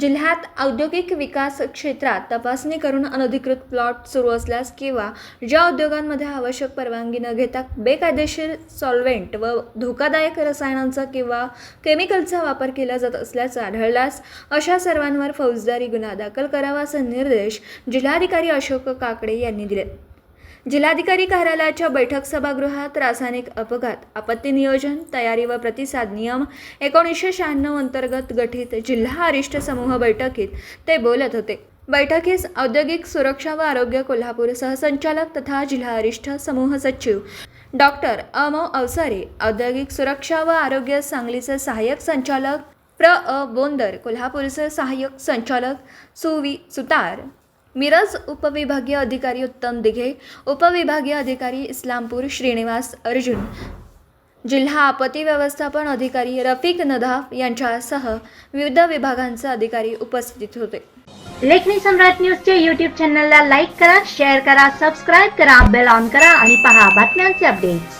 जिल्ह्यात औद्योगिक विकास क्षेत्रात तपासणी करून अनधिकृत प्लॉट सुरू असल्यास किंवा ज्या उद्योगांमध्ये आवश्यक परवानगी न घेता बेकायदेशीर सॉल्व्हेंट व धोकादायक रसायनांचा किंवा केमिकलचा वापर केला जात असल्याचं आढळल्यास अशा सर्वांवर फौजदारी गुन्हा दाखल करावा असे निर्देश जिल्हाधिकारी अशोक काकडे यांनी दिले. जिल्हाधिकारी कार्यालयाच्या बैठक सभागृहात रासायनिक अपघात आपत्ती नियोजन तयारी व प्रतिसाद नियम एकोणीसशे शहाण्णव अंतर्गत गठीत जिल्हा अरिष्ट समूह बैठकीत ते बोलत होते. बैठकीस औद्योगिक सुरक्षा व आरोग्य कोल्हापूर सहसंचालक तथा जिल्हा अरिष्ठ समूह सचिव डॉक्टर अमो अवसारे औद्योगिक सुरक्षा व आरोग्य सांगलीचे सहाय्यक संचालक प्र. अ. बोंदर कोल्हापूरचे सहाय्यक संचालक सुवी सुतार मिरज उपविभागीय अधिकारी उत्तम दिघे उपविभागीय अधिकारी इस्लामपूर श्रीनिवास अर्जुन जिल्हा आपत्ती व्यवस्थापन अधिकारी रफिक नदाफ यांच्यासह विविध विभागांचे अधिकारी उपस्थित होते. लेखनी सम्राट न्यूजच्या युट्यूब चॅनलला लाईक करा शेअर करा सबस्क्राईब करा बेल ऑन करा आणि पहा बातम्यांचे अपडेट्स